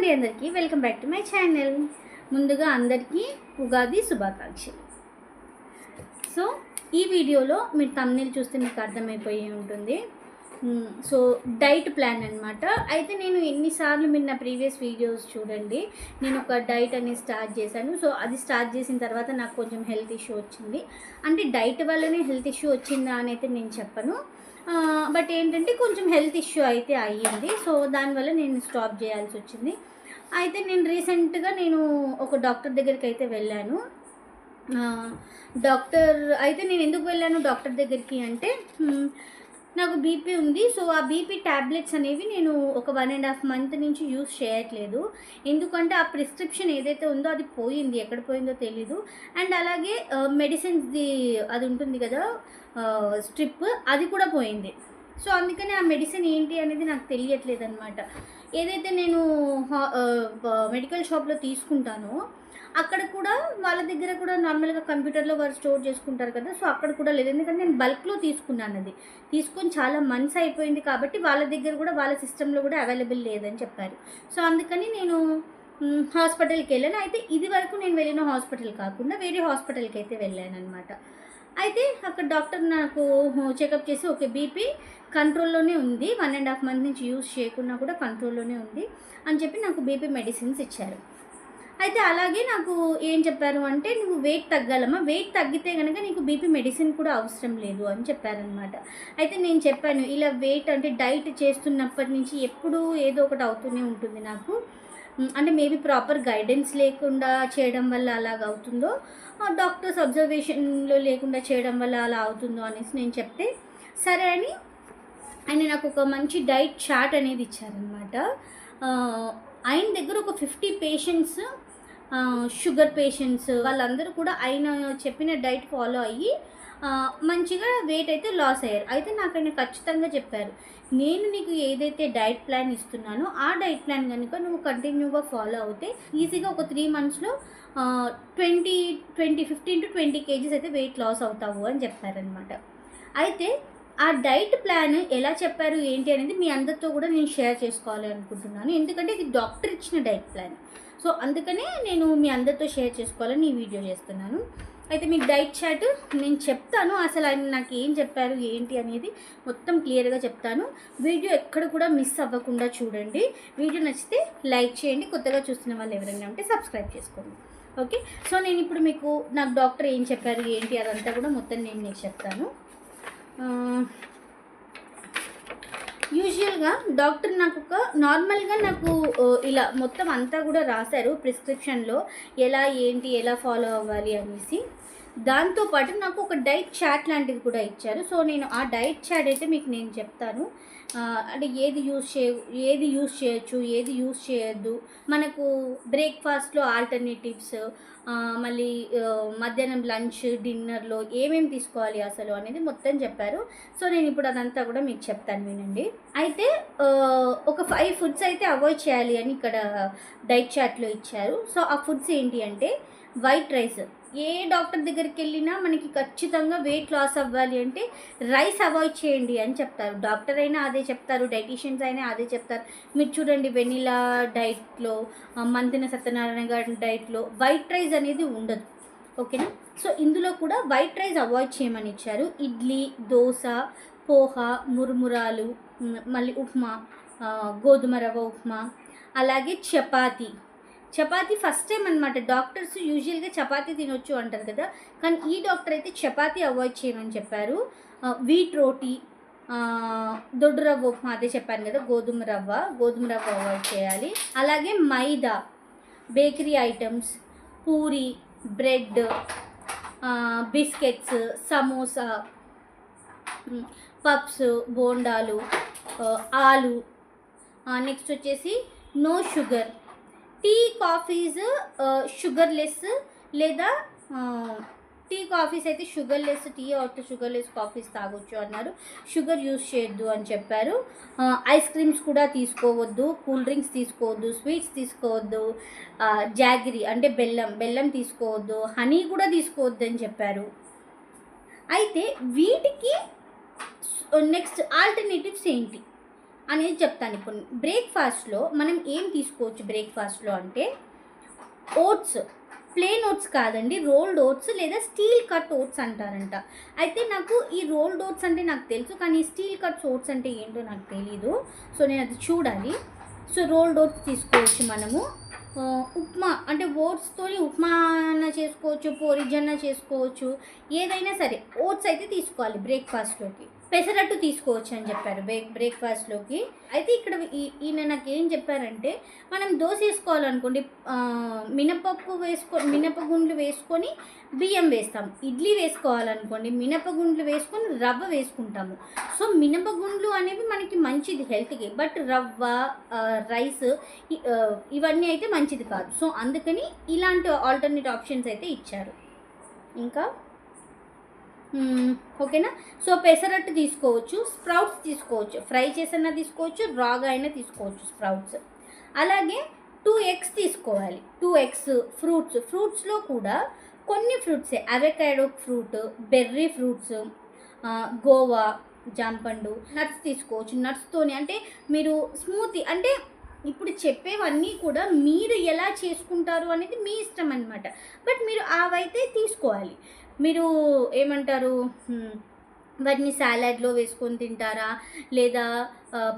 అండి అందరికీ. Welcome back to my channel ముందుగా అందరికీ ఉగాది శుభాకాంక్షలు. సో ఈ వీడియోలో మీరు తమ్నీళ్ళు చూస్తే మీకు అర్థమైపోయి ఉంటుంది. సో డైట్ ప్లాన్ అనమాట అయితే నేను ఎన్నిసార్లు మీరు నా ప్రీవియస్ వీడియోస్ చూడండి. నేను ఒక డైట్ అనేది స్టార్ట్ చేశాను. సో అది స్టార్ట్ చేసిన తర్వాత నాకు కొంచెం హెల్త్ ఇష్యూ వచ్చింది. అంటే డైట్ వల్లనే హెల్త్ ఇష్యూ వచ్చిందా అని అయితే నేను చెప్పను. బట్ ఏంటంటే కొంచెం హెల్త్ ఇష్యూ అయితే అయ్యింది. సో దానివల్ల నేను స్టాప్ చేయాల్సి వచ్చింది. అయితే నేను రీసెంట్గా నేను ఒక డాక్టర్ దగ్గరికి అయితే వెళ్ళాను. డాక్టర్ అయితే నేను ఎందుకు వెళ్ళాను డాక్టర్ దగ్గరికి అంటే నాకు బీపీ ఉంది. సో ఆ బీపీ ట్యాబ్లెట్స్ అనేవి నేను ఒక వన్ అండ్ హాఫ్ మంత్ నుంచి యూస్ చేయట్లేదు. ఎందుకంటే ఆ ప్రిస్క్రిప్షన్ ఏదైతే ఉందో అది పోయింది. ఎక్కడ పోయిందో తెలీదు. అండ్ అలాగే మెడిసిన్స్ది అది ఉంటుంది కదా స్ట్రిప్ అది కూడా పోయింది. సో అందుకని ఆ మెడిసిన్ ఏంటి అనేది నాకు తెలియట్లేదు అనమాట ఏదైతే నేను మెడికల్ షాప్లో తీసుకుంటానో అక్కడ కూడా వాళ్ళ దగ్గర కూడా నార్మల్గా కంప్యూటర్లో వారు స్టోర్ చేసుకుంటారు కదా సో అక్కడ కూడా లేదు. ఎందుకంటే నేను బల్క్లో తీసుకున్నాను అది. తీసుకొని చాలా మంత్స్ అయిపోయింది కాబట్టి వాళ్ళ దగ్గర కూడా వాళ్ళ సిస్టంలో కూడా అవైలబుల్ లేదని చెప్పారు. సో అందుకని నేను హాస్పిటల్కి వెళ్ళాను. అయితే ఇది వరకు నేను వెళ్ళిన హాస్పిటల్ కాకుండా వేరే హాస్పిటల్కి అయితే వెళ్ళాను అనమాట అయితే అక్కడ డాక్టర్ నాకు చెకప్ చేసి ఓకే బీపీ కంట్రోల్లోనే ఉంది. వన్ అండ్ హాఫ్ మంత్ నుంచి యూస్ చేయకుండా కూడా కంట్రోల్లోనే ఉంది అని చెప్పి నాకు బీపీ మెడిసిన్స్ ఇచ్చారు. అయితే అలాగే నాకు ఏం చెప్పారు అంటే నువ్వు వెయిట్ తగ్గాలమ్మా వెయిట్ తగ్గితే కనుక నీకు బీపీ మెడిసిన్ కూడా అవసరం లేదు అని చెప్పారనమాట అయితే నేను చెప్పాను ఇలా వెయిట్ అంటే డైట్ చేస్తున్నప్పటి నుంచి ఎప్పుడూ ఏదో ఒకటి అవుతూనే ఉంటుంది నాకు. అంటే మేబీ ప్రాపర్ గైడెన్స్ లేకుండా చేయడం వల్ల అలాగ అవుతుందో డాక్టర్స్ అబ్జర్వేషన్లో లేకుండా చేయడం వల్ల అలా అవుతుందో అనేసి నేను చెప్తే సరే అని ఆయన నాకు ఒక మంచి డైట్ చార్ట్ అనేది ఇచ్చారనమాట ఆయన దగ్గర ఒక ఫిఫ్టీ పేషెంట్స్ షుగర్ పేషెంట్స్ వాళ్ళందరూ కూడా ఆయన చెప్పిన డైట్ ఫాలో అయ్యి మంచిగా వెయిట్ అయితే లాస్ అయ్యారు. అయితే నాకు ఆయన ఖచ్చితంగా చెప్పారు నేను నీకు ఏదైతే డైట్ ప్లాన్ ఇస్తున్నానో ఆ డైట్ ప్లాన్ కనుక నువ్వు కంటిన్యూగా ఫాలో అవుతే ఈజీగా ఒక త్రీ మంత్స్లో twenty twenty fifteen to twenty KGs అయితే వెయిట్ లాస్ అవుతావు అని చెప్పారనమాట అయితే ఆ డైట్ ప్లాన్ ఎలా చెప్పారు ఏంటి అనేది మీ అందరితో కూడా నేను షేర్ చేసుకోవాలి అనుకుంటున్నాను. ఎందుకంటే ఇది డాక్టర్ ఇచ్చిన డైట్ ప్లాన్ సో అందుకనే నేను మీ అందరితో షేర్ చేసుకోవాలని ఈ వీడియో చేస్తున్నాను. అయితే మీకు డైట్ చాట్ నేను చెప్తాను. అసలు ఆయన నాకు ఏం చెప్పారు ఏంటి అనేది మొత్తం క్లియర్గా చెప్తాను. వీడియో ఎక్కడ కూడా మిస్ అవ్వకుండా చూడండి. వీడియో నచ్చితే లైక్ చేయండి. కొత్తగా చూస్తున్న వాళ్ళు ఎవరైనా ఉంటే సబ్స్క్రైబ్ చేసుకోండి. ఓకే? సో నేను ఇప్పుడు మీకు నాకు డాక్టర్ ఏం చెప్పారు ఏంటి అదంతా కూడా మొత్తం నేను మీకు చెప్తాను. యూజువల్గా డాక్టర్ నాకు ఒక నార్మల్గా నాకు ఇలా మొత్తం అంతా కూడా రాశారు ప్రిస్క్రిప్షన్లో. ఎలా ఏంటి ఎలా ఫాలో అవ్వాలి అనేసి. దాంతోపాటు నాకు ఒక డైట్ చాట్ లాంటిది కూడా ఇచ్చారు. సో నేను ఆ డైట్ చాట్ అయితే మీకు నేను చెప్తాను. అంటే ఏది యూస్ చే ఏది యూస్ చేయొచ్చు ఏది యూస్ చేయొద్దు. మనకు బ్రేక్ఫాస్ట్లో ఆల్టర్నేటివ్స్ మళ్ళీ మధ్యాహ్నం లంచ్ డిన్నర్లో ఏమేమి తీసుకోవాలి అసలు అనేది మొత్తం చెప్పారు. సో నేను ఇప్పుడు అదంతా కూడా మీకు చెప్తాను వినండి. అయితే ఒక ఫైవ్ ఫుడ్స్ అయితే అవాయిడ్ చేయాలి అని ఇక్కడ డైట్ చార్ట్లో ఇచ్చారు. సో ఆ ఫుడ్స్ ఏంటి అంటే వైట్ రైస్ ఏ డాక్టర్ దగ్గరికి వెళ్ళినా మనకి ఖచ్చితంగా వెయిట్ లాస్ అవ్వాలి అంటే రైస్ అవాయిడ్ చేయండి అని చెప్తారు. డాక్టర్ అయినా అదే చెప్తారు డైటీషియన్స్ అయినా అదే చెప్తారు. మీరు చూడండి వెనిలా డైట్లో మంతిన సత్యనారాయణ గారి డైట్లో వైట్ రైస్ అనేది ఉండదు. ఓకేనా? సో ఇందులో కూడా వైట్ రైస్ అవాయిడ్ చేయమని ఇచ్చారు. ఇడ్లీ దోశ పోహ మురుమురాలు మళ్ళీ ఉప్మా గోధుమ రవ్వ ఉప్మా అలాగే చపాతి. చపాతీ ఫస్ట్ టైం అనమాట డాక్టర్స్ యూజువల్గా చపాతీ తినొచ్చు అంటారు కదా. కానీ ఈ డాక్టర్ అయితే చపాతీ అవాయిడ్ చేయమని చెప్పారు. వీట్ రోటీ దొడ్డు రవ్వ ఉప్మా అదే చెప్పాను కదా. గోధుమ రవ్వ గోధుమ రవ్వ అవాయిడ్ చేయాలి. అలాగే maida bakery items puri bread biscuits samosa puffs బోండాలు ఆలు నెక్స్ట్ వచ్చేసి no sugar tea coffees sugarless లేదా టీ కాఫీస్ అయితే sugarless tea or sugarless coffees తాగొచ్చు అన్నారు. షుగర్ యూస్ చేయొద్దు అని చెప్పారు. ఐస్ క్రీమ్స్ కూడా తీసుకోవద్దు కూల్ డ్రింక్స్ తీసుకోవద్దు స్వీట్స్ తీసుకోవద్దు జాగిరి అంటే బెల్లం బెల్లం తీసుకోవద్దు హనీ కూడా తీసుకోవద్దు అని చెప్పారు. అయితే వీటికి నెక్స్ట్ ఆల్టర్నేటివ్స్ ఏంటి? అనేది చెప్తాను. ఇప్పుడు బ్రేక్ఫాస్ట్లో మనం ఏం తీసుకోవచ్చు బ్రేక్ఫాస్ట్లో అంటే ఓట్స్. ప్లేన్ ఓట్స్ కాదండి రోల్డ్ ఓట్స్ లేదా స్టీల్ కట్ ఓట్స్ అంటారంట. అయితే నాకు ఈ రోల్డ్ ఓట్స్ అంటే నాకు తెలుసు కానీ స్టీల్ కట్స్ ఓట్స్ అంటే ఏంటో నాకు తెలీదు. సో నేను అది చూడాలి. సో రోల్డ్ ఓట్స్ తీసుకోవచ్చు మనము. ఉప్మా అంటే ఓట్స్తో ఉప్మా అన్న చేసుకోవచ్చు పోరిజ్ అన్న చేసుకోవచ్చు ఏదైనా సరే ఓట్స్ అయితే తీసుకోవాలి బ్రేక్ఫాస్ట్లోకి. పెసరట్టు తీసుకోవచ్చు అని చెప్పారు బ్రేక్ బ్రేక్ఫాస్ట్లోకి. అయితే ఇక్కడ ఈ- ఈయన నాకు ఏం చెప్పారంటే మనం దోశ వేసుకోవాలనుకోండి మినపప్పు వేసుకో మినపగుండ్లు వేసుకొని బియ్యం వేస్తాం. ఇడ్లీ వేసుకోవాలనుకోండి మినపగుండ్లు వేసుకొని రవ్వ వేసుకుంటాము. సో మినపగుండ్లు అనేవి మనకి మంచిది హెల్త్కి బట్ రవ్వ రైస్ ఇవన్నీ అయితే మంచిది కాదు. సో అందుకని ఇలాంటి ఆల్టర్నేట్ ఆప్షన్స్ అయితే ఇచ్చారు. ఇంకా? ఓకేనా? సో పెసరట్టు తీసుకోవచ్చు స్ప్రౌట్స్ తీసుకోవచ్చు. ఫ్రై చేసైనా తీసుకోవచ్చు రాగా అయినా తీసుకోవచ్చు స్ప్రౌట్స్ అలాగే టూ ఎగ్స్ తీసుకోవాలి. టూ ఎగ్స్ ఫ్రూట్స్ ఫ్రూట్స్లో కూడా కొన్ని ఫ్రూట్సే avocado fruit berry fruits guava జాంపండు nuts తీసుకోవచ్చు. నట్స్తోని అంటే మీరు స్మూతీ అంటే ఇప్పుడు చెప్పేవన్నీ కూడా మీరు ఎలా చేసుకుంటారు అనేది మీ ఇష్టం అనమాట బట్ మీరు అవైతే తీసుకోవాలి. మీరు ఏమంటారు? వాటిని సాలాడ్లో వేసుకొని తింటారా? లేదా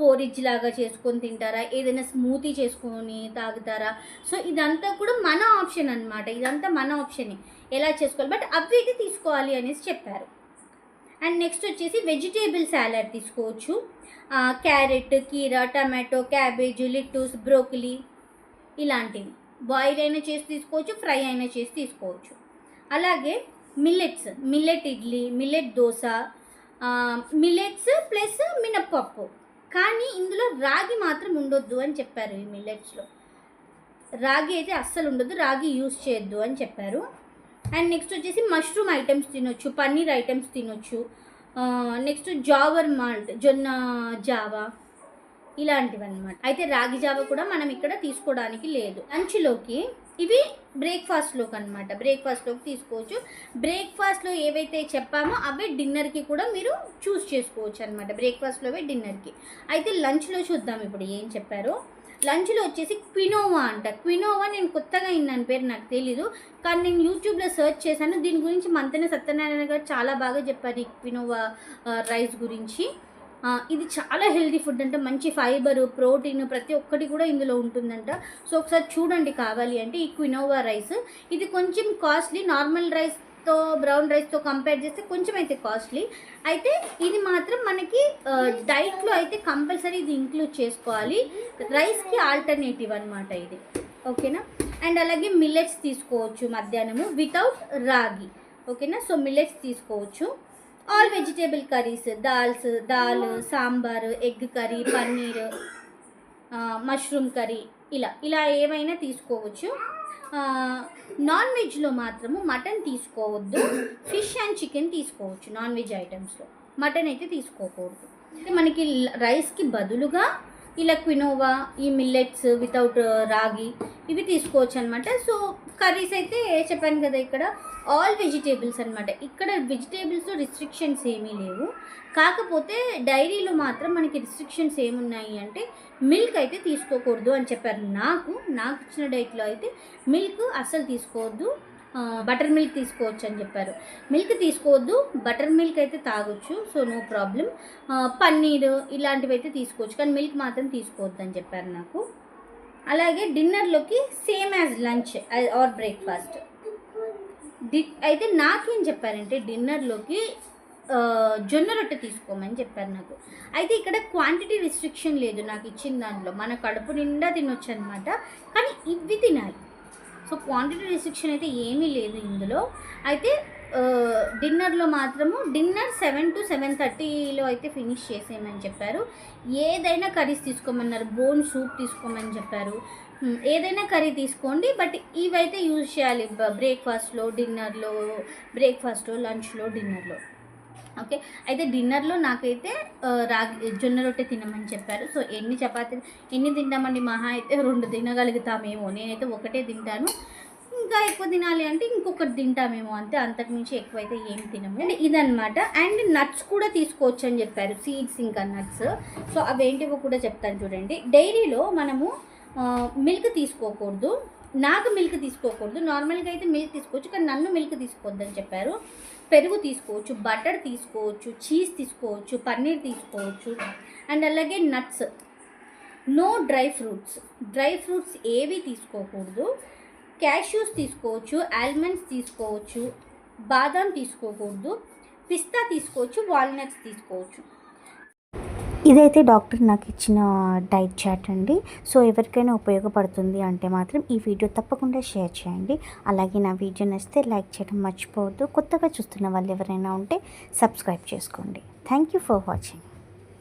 పోరిజ్ లాగా చేసుకొని తింటారా? ఏదైనా స్మూతీ చేసుకొని తాగుతారా? సో ఇదంతా కూడా మన ఆప్షన్ అన్నమాట. ఇదంతా మన ఆప్షనే. ఎలా చేసుకోవాలి? బట్ అవి అయితే తీసుకోవాలి అనేసి చెప్పారు. అండ్ నెక్స్ట్ వచ్చేసి వెజిటేబుల్ సాలడ్ తీసుకోవచ్చు. క్యారెట్ కీరా టమాటో క్యాబేజ్ లిట్టూస్ బ్రోకలీ ఇలాంటివి. బాయిల్ అయినా చేసి తీసుకోవచ్చు ఫ్రై అయినా చేసి తీసుకోవచ్చు. అలాగే millets millet idli millet dosa millets plus మినప్పప్పు. కానీ ఇందులో రాగి మాత్రం ఉండొద్దు అని చెప్పారు ఈ మిల్లెట్స్లో. రాగి అయితే అస్సలు ఉండదు రాగి యూస్ చేయొద్దు అని చెప్పారు. అండ్ నెక్స్ట్ వచ్చేసి మష్రూమ్ ఐటమ్స్ తినొచ్చు పన్నీర్ ఐటమ్స్ తినొచ్చు. నెక్స్ట్ జావర్ మాల్ట్ జొన్న జావా ఇలాంటివి అనమాట అయితే రాగి జావ కూడా మనం ఇక్కడ తీసుకోవడానికి లేదు. లంచ్లోకి ఇవి బ్రేక్ఫాస్ట్లోకి అనమాట బ్రేక్ఫాస్ట్లోకి తీసుకోవచ్చు. బ్రేక్ఫాస్ట్లో ఏవైతే చెప్పామో అవే డిన్నర్కి కూడా మీరు చూస్ చేసుకోవచ్చు అనమాట బ్రేక్ఫాస్ట్లోవే డిన్నర్కి. అయితే లంచ్లో చూద్దాం ఇప్పుడు ఏం చెప్పారో. లంచ్లో వచ్చేసి క్వినోవా అంట. క్వినోవా నేను కొత్తగా విన్నాను పేరు నాకు తెలీదు. కానీ నేను యూట్యూబ్లో సెర్చ్ చేశాను. దీని గురించి మంతన సత్యనారాయణ గారు చాలా బాగా చెప్పారు ఈ క్వినోవా రైస్ గురించి. ఇది చాలా హెల్దీ ఫుడ్ అంటే. మంచి ఫైబర్ ప్రోటీన్ ప్రతి ఒక్కటి కూడా ఇందులో ఉంటుందంట. సో ఒకసారి చూడండి కావాలి అంటే ఈ క్వినోవా రైస్. ఇది కొంచెం కాస్ట్లీ నార్మల్ రైస్ రైస్తో బ్రౌన్ రైస్తో కంపేర్ చేస్తే కొంచెం అయితే కాస్ట్లీ అయితే ఇది మాత్రం మనకి డైట్లో అయితే కంపల్సరీ ఇది ఇంక్లూడ్ చేసుకోవాలి. రైస్కి ఆల్టర్నేటివ్ అనమాట ఇది. ఓకేనా? అండ్ అలాగే మిల్లెట్స్ తీసుకోవచ్చు మధ్యాహ్నము వితౌట్ రాగి. ఓకేనా? సో మిల్లెట్స్ తీసుకోవచ్చు. All vegetable curries dals dal sambar egg curry paneer mushroom curry ఇలా. ఇలా ఏమైనా తీసుకోవచ్చు. నాన్ వెజ్లో మాత్రము మటన్ తీసుకోవద్దు. ఫిష్ అండ్ చికెన్ తీసుకోవచ్చు నాన్ వెజ్ ఐటమ్స్లో. మటన్ అయితే తీసుకోకూడదు. మనకి రైస్కి బదులుగా ఇలా క్వినోవా ఈ మిల్లెట్స్ వితౌట్ రాగి ఇవి తీసుకోవచ్చు అనమాట సో కర్రీస్ అయితే చెప్పాను కదా ఇక్కడ. ఆల్ వెజిటేబుల్స్ అనమాట ఇక్కడ వెజిటేబుల్స్లో రిస్ట్రిక్షన్స్ ఏమీ లేవు. కాకపోతే డైరీలో మాత్రం మనకి రిస్ట్రిక్షన్స్ ఏమున్నాయి అంటే మిల్క్ అయితే తీసుకోకూడదు అని చెప్పారు. నాకు నాకు ఇచ్చిన డైట్లో అయితే మిల్క్ అస్సలు తీసుకోవద్దు బటర్ మిల్క్ తీసుకోవచ్చు అని చెప్పారు. మిల్క్ తీసుకోవద్దు బటర్ మిల్క్ అయితే తాగొచ్చు సో నో ప్రాబ్లం పన్నీర్ ఇలాంటివి అయితే తీసుకోవచ్చు కానీ మిల్క్ మాత్రం తీసుకోవద్దు అని చెప్పారు నాకు. అలాగే డిన్నర్లోకి same as lunch or breakfast D అయితే నాకేం చెప్పారంటే డిన్నర్లోకి జొన్న రొట్టె తీసుకోమని చెప్పారు నాకు. అయితే ఇక్కడ క్వాంటిటీ రిస్ట్రిక్షన్ లేదు నాకు ఇచ్చిన దాంట్లో మన కడుపు నిండా తినొచ్చు అనమాట కానీ ఇవి తినాలి. సో క్వాంటిటీ రిస్ట్రిక్షన్ అయితే ఏమీ లేదు ఇందులో. అయితే డిన్నర్లో మాత్రము డిన్నర్ సెవెన్ టు సెవెన్ థర్టీలో అయితే ఫినిష్ చేసేయమని చెప్పారు. ఏదైనా కర్రీస్ తీసుకోమన్నారు బోన్ సూప్ తీసుకోమని చెప్పారు. ఏదైనా కర్రీ తీసుకోండి బట్ ఇవైతే యూజ్ చేయాలి. బ్రేక్ఫాస్ట్లో డిన్నర్లో బ్రేక్ఫాస్ట్లో లంచ్లో డిన్నర్లో. ఓకే? అయితే డిన్నర్లో నాకైతే రాగి జొన్న రొట్టె తినమని చెప్పారు. సో ఎన్ని చపాతీలు ఎన్ని తింటామండి మహా? అయితే రెండు తినగలుగుతామేమో. నేనైతే ఒకటే తింటాను. ఇంకా ఎక్కువ తినాలి అంటే ఇంకొకటి తింటామేమో అంతే. అంతకుమించి అయితే ఏం తినము. అండ్ ఇదనమాట అండ్ నట్స్ కూడా తీసుకోవచ్చు అని చెప్పారు. సీడ్స్ ఇంకా నట్స్. సో అవేంటివో కూడా చెప్తాను చూడండి. డైరీలో మనము మిల్క్ తీసుకోకూడదు. నాకు మిల్క్ తీసుకోకూడదు. నార్మల్గా అయితే మిల్క్ తీసుకోవచ్చు కానీ నన్ను మిల్క్ తీసుకోవద్దని చెప్పారు. పెరుగు తీసుకోవచ్చు బటర్ తీసుకోవచ్చు చీజ్ తీసుకోవచ్చు పన్నీర్ తీసుకోవచ్చు అండ్ అలాగే nuts. No dry fruits. Dry fruits ఏవి తీసుకోకూడదు. క్యాష్యూస్ తీసుకోవచ్చు ఆల్మండ్స్ తీసుకోవచ్చు బాదాం తీసుకోకూడదు పిస్తా తీసుకోవచ్చు వాల్నట్స్ తీసుకోవచ్చు. ఇదైతే డాక్టర్ నాకు ఇచ్చిన డైట్ చాట్ అండి. సో ఎవరికైనా ఉపయోగపడుతుంది అంటే మాత్రం ఈ వీడియో తప్పకుండా షేర్ చేయండి. అలాగే నా వీడియో నచ్చితే లైక్ చేయడం మర్చిపోవద్దు. కొత్తగా చూస్తున్న వాళ్ళు ఎవరైనా ఉంటే సబ్స్క్రైబ్ చేసుకోండి. Thank you for watching.